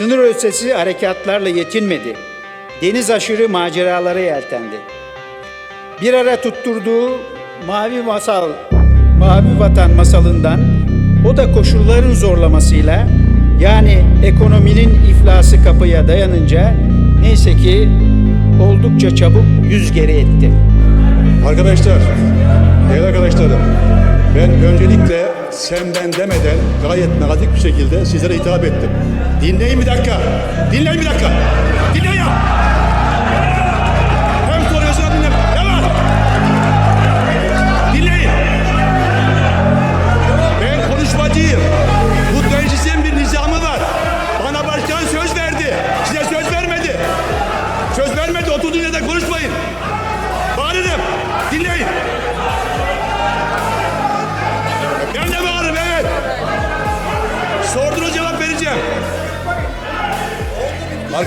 Sınır ötesi harekatlarla yetinmedi. Deniz aşırı maceralara yeltendi. Bir ara tutturduğu Mavi Masal, Mavi Vatan masalından o da koşulların zorlamasıyla yani ekonominin iflası kapıya dayanınca neyse ki oldukça çabuk yüz geri etti. Arkadaşlar, değerli arkadaşlarım, ben öncelikle sen ben demeden gayet nazik bir şekilde sizlere hitap ettim. Dinleyin bir dakika, dinleyin bir dakika,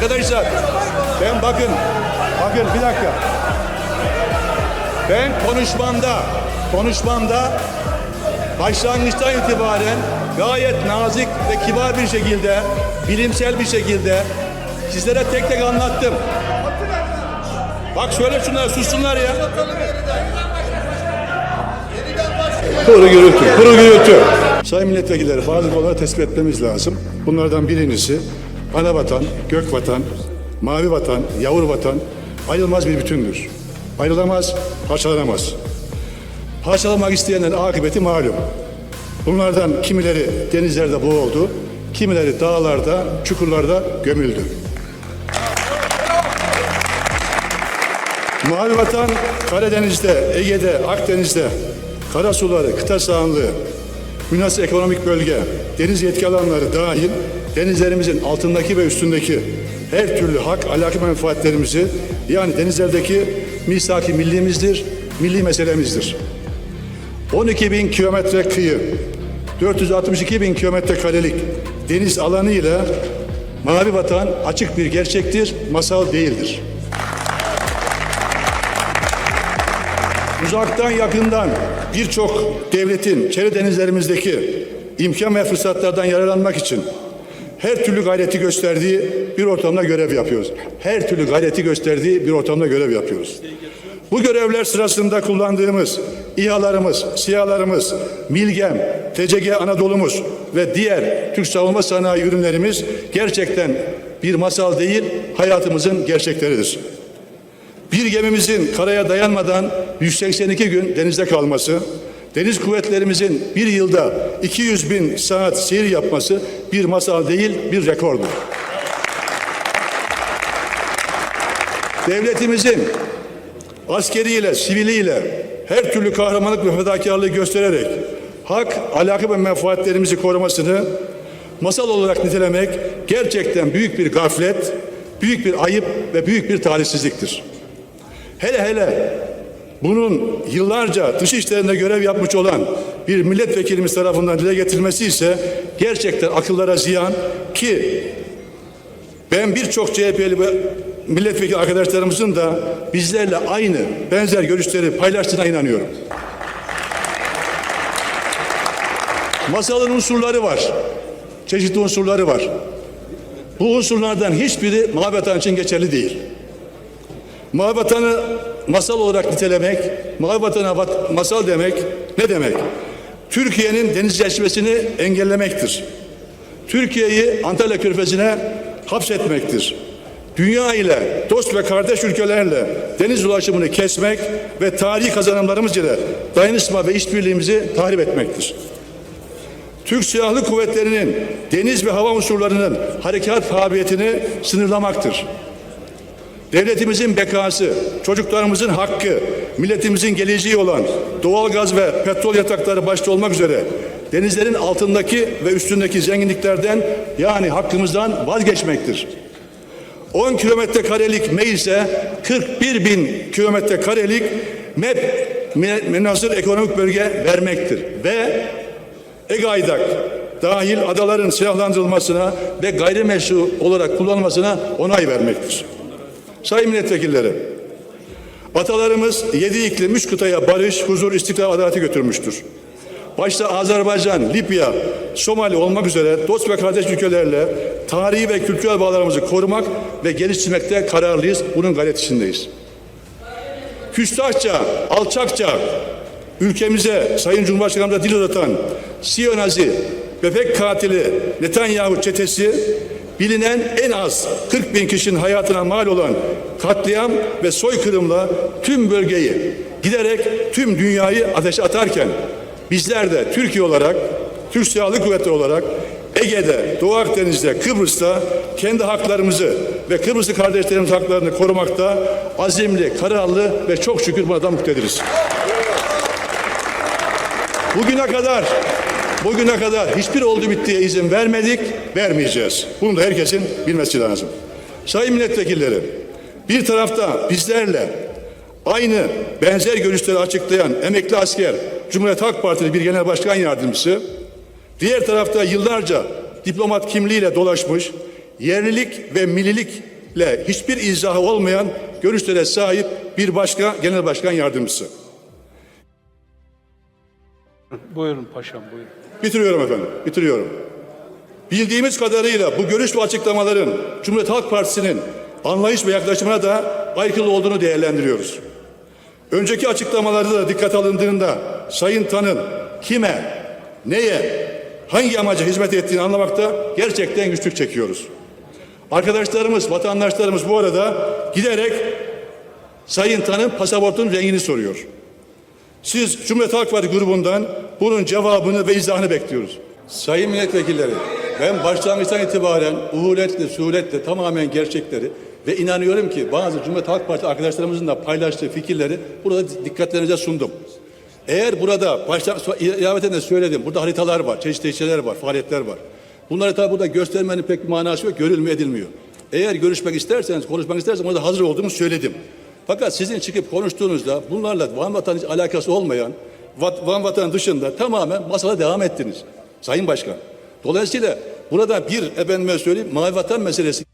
Arkadaşlar ben bakın bakın bir dakika. Ben konuşmamda konuşmamda başlangıçtan itibaren gayet nazik ve kibar bir şekilde bilimsel bir şekilde sizlere tek tek anlattım. Bak söyle şunlara sussunlar ya. Kuru gürültü, kuru gürültü. Sayın milletvekilleri bazı konuları tespit etmemiz lazım. Bunlardan birincisi ana vatan, gök vatan, mavi vatan, yavru vatan ayrılmaz bir bütündür. Ayrılamaz, parçalanamaz. Parçalamak isteyenlerin akıbeti malum. Bunlardan kimileri denizlerde boğuldu, kimileri dağlarda, çukurlarda gömüldü. Mavi vatan Karadeniz'de, Ege'de, Akdeniz'de, karasuları, kıta sahanlığı, münhasır ekonomik bölge, deniz yetki alanları dahil denizlerimizin altındaki ve üstündeki her türlü hak, alaki menfaatlerimizi yani denizlerdeki misaki millimizdir, milli meselemizdir. 12 bin kilometre kıyı, 462 bin kilometre karelik deniz alanı ile Mavi Vatan açık bir gerçektir, masal değildir. Uzaktan yakından birçok devletin çevre denizlerimizdeki imkan ve fırsatlardan yararlanmak için her türlü gayreti gösterdiği bir ortamda görev yapıyoruz. Her türlü gayreti gösterdiği bir ortamda görev yapıyoruz. Bu görevler sırasında kullandığımız İHA'larımız, SİHA'larımız, Milgem, TCG Anadolu'muz ve diğer Türk savunma sanayi ürünlerimiz gerçekten bir masal değil, hayatımızın gerçekleridir. Bir gemimizin karaya dayanmadan 182 gün denizde kalması, deniz kuvvetlerimizin bir yılda 200 bin saat seyir yapması bir masal değil, bir rekordur. Devletimizin askeriyle, siviliyle her türlü kahramanlık ve fedakarlığı göstererek hak, alaka ve menfaatlerimizi korumasını masal olarak nitelemek gerçekten büyük bir gaflet, büyük bir ayıp ve büyük bir talihsizliktir. Hele hele bunun yıllarca dış işlerinde görev yapmış olan bir milletvekilimiz tarafından dile getirilmesi ise gerçekten akıllara ziyan ki ben birçok CHP'li ve milletvekili arkadaşlarımızın da bizlerle aynı benzer görüşleri paylaştığına inanıyorum. Masalın unsurları var. Çeşitli unsurları var. Bu unsurlardan hiçbiri Mavi için geçerli değil. Mavi masal olarak nitelemek, Mavi Vatan'a vat- masal demek ne demek? Türkiye'nin denizleşmesini engellemektir. Türkiye'yi Antalya Körfezi'ne hapsetmektir. Dünya ile dost ve kardeş ülkelerle deniz ulaşımını kesmek ve tarihi kazanımlarımız ile dayanışma ve işbirliğimizi tahrip etmektir. Türk Silahlı Kuvvetleri'nin deniz ve hava unsurlarının harekat faaliyetini sınırlamaktır. Devletimizin bekası, çocuklarımızın hakkı, milletimizin geleceği olan doğal gaz ve petrol yatakları başta olmak üzere denizlerin altındaki ve üstündeki zenginliklerden yani hakkımızdan vazgeçmektir. 10 kilometre karelik MEI ise 41 bin kilometre karelik MEP münasır ekonomik bölge vermektir. Ve EGAYDAK dahil adaların silahlandırılmasına ve gayrimeşru olarak kullanılmasına onay vermektir. Sayın milletvekilleri, atalarımız yedi iklim üç kıtaya barış, huzur, istikrar, adaleti götürmüştür. başta Azerbaycan, Libya, Somali olmak üzere dost ve kardeş ülkelerle tarihi ve kültürel bağlarımızı korumak ve geliştirmekte kararlıyız. Bunun gayret içindeyiz. Küstahça, alçakça ülkemize Sayın Cumhurbaşkanımıza dil uzatan Siyonazi, bebek katili Netanyahu çetesi bilinen en az 40 bin kişinin hayatına mal olan katliam ve soykırımla tüm bölgeyi giderek tüm dünyayı ateşe atarken bizler de Türkiye olarak Türk Silahlı Kuvvetleri olarak Ege'de, Doğu Akdeniz'de, Kıbrıs'ta kendi haklarımızı ve Kıbrıslı kardeşlerimizin haklarını korumakta azimli, kararlı ve çok şükür buna muktediriz. Bugüne kadar bugüne kadar hiçbir oldu bittiye izin vermedik, vermeyeceğiz. Bunu da herkesin bilmesi lazım. Sayın milletvekilleri, bir tarafta bizlerle aynı benzer görüşleri açıklayan emekli asker Cumhuriyet Halk Partili bir genel başkan yardımcısı, diğer tarafta yıllarca diplomat kimliğiyle dolaşmış, yerlilik ve millilikle hiçbir izahı olmayan görüşlere sahip bir başka genel başkan yardımcısı. Buyurun paşam buyurun. Bitiriyorum efendim, bitiriyorum. Bildiğimiz kadarıyla bu görüş ve açıklamaların Cumhuriyet Halk Partisi'nin anlayış ve yaklaşımına da aykırı olduğunu değerlendiriyoruz. Önceki açıklamalarda da dikkat alındığında Sayın Tan'ın kime, neye, hangi amaca hizmet ettiğini anlamakta gerçekten güçlük çekiyoruz. Arkadaşlarımız, vatandaşlarımız bu arada giderek Sayın Tan'ın pasaportunun rengini soruyor. Siz Cumhuriyet Halk Partisi grubundan bunun cevabını ve izahını bekliyoruz. Sayın milletvekilleri, ben başlangıçtan itibaren uhuletle, suhuletle tamamen gerçekleri ve inanıyorum ki bazı Cumhuriyet Halk Partisi arkadaşlarımızın da paylaştığı fikirleri burada dikkatlerinize sundum. Eğer burada baştan ilaveten de söyledim. Burada haritalar var, çeşitli şeyler var, faaliyetler var. Bunları tabi burada göstermenin pek manası yok, görülmüyor edilmiyor. Eğer görüşmek isterseniz, konuşmak isterseniz orada hazır olduğumu söyledim. Fakat sizin çıkıp konuştuğunuzda bunlarla Van Vatan hiç alakası olmayan Van Vatan dışında tamamen masada devam ettiniz. Sayın Başkan. Dolayısıyla burada bir efendime söyleyeyim Mavi Vatan meselesi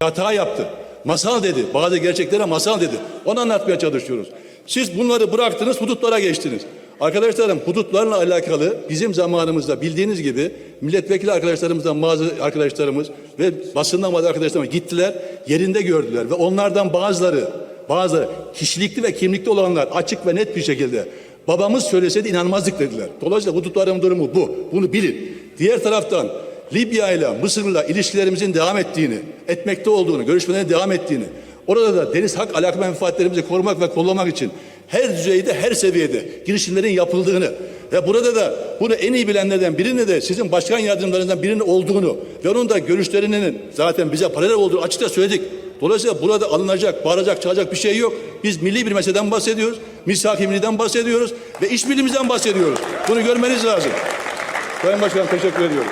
hata yaptı. Masal dedi. Bazı gerçeklere masal dedi. Onu anlatmaya çalışıyoruz. Siz bunları bıraktınız, hudutlara geçtiniz. Arkadaşlarım hudutlarla alakalı bizim zamanımızda bildiğiniz gibi milletvekili arkadaşlarımızdan bazı arkadaşlarımız ve basından bazı arkadaşlarımız gittiler, yerinde gördüler ve onlardan bazıları bazı kişilikli ve kimlikli olanlar açık ve net bir şekilde babamız söyleseydi inanmazdık dediler. Dolayısıyla hudutların durumu bu. Bunu bilin. Diğer taraftan Libya ile Mısır'la ilişkilerimizin devam ettiğini, etmekte olduğunu, görüşmelerin devam ettiğini, orada da deniz hak alaka menfaatlerimizi korumak ve kollamak için her düzeyde, her seviyede girişimlerin yapıldığını ve burada da bunu en iyi bilenlerden birinin de sizin başkan yardımcılarınızdan birinin olduğunu ve onun da görüşlerinin zaten bize paralel olduğunu açıkça söyledik. Dolayısıyla burada alınacak, bağıracak, çağıracak bir şey yok. Biz milli bir meseleden bahsediyoruz. Hakimliğinden bahsediyoruz ve işbirliğimizden bahsediyoruz. Bunu görmeniz lazım. Sayın Başkanım teşekkür ediyorum.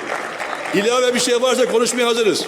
İlave bir şey varsa konuşmaya hazırız.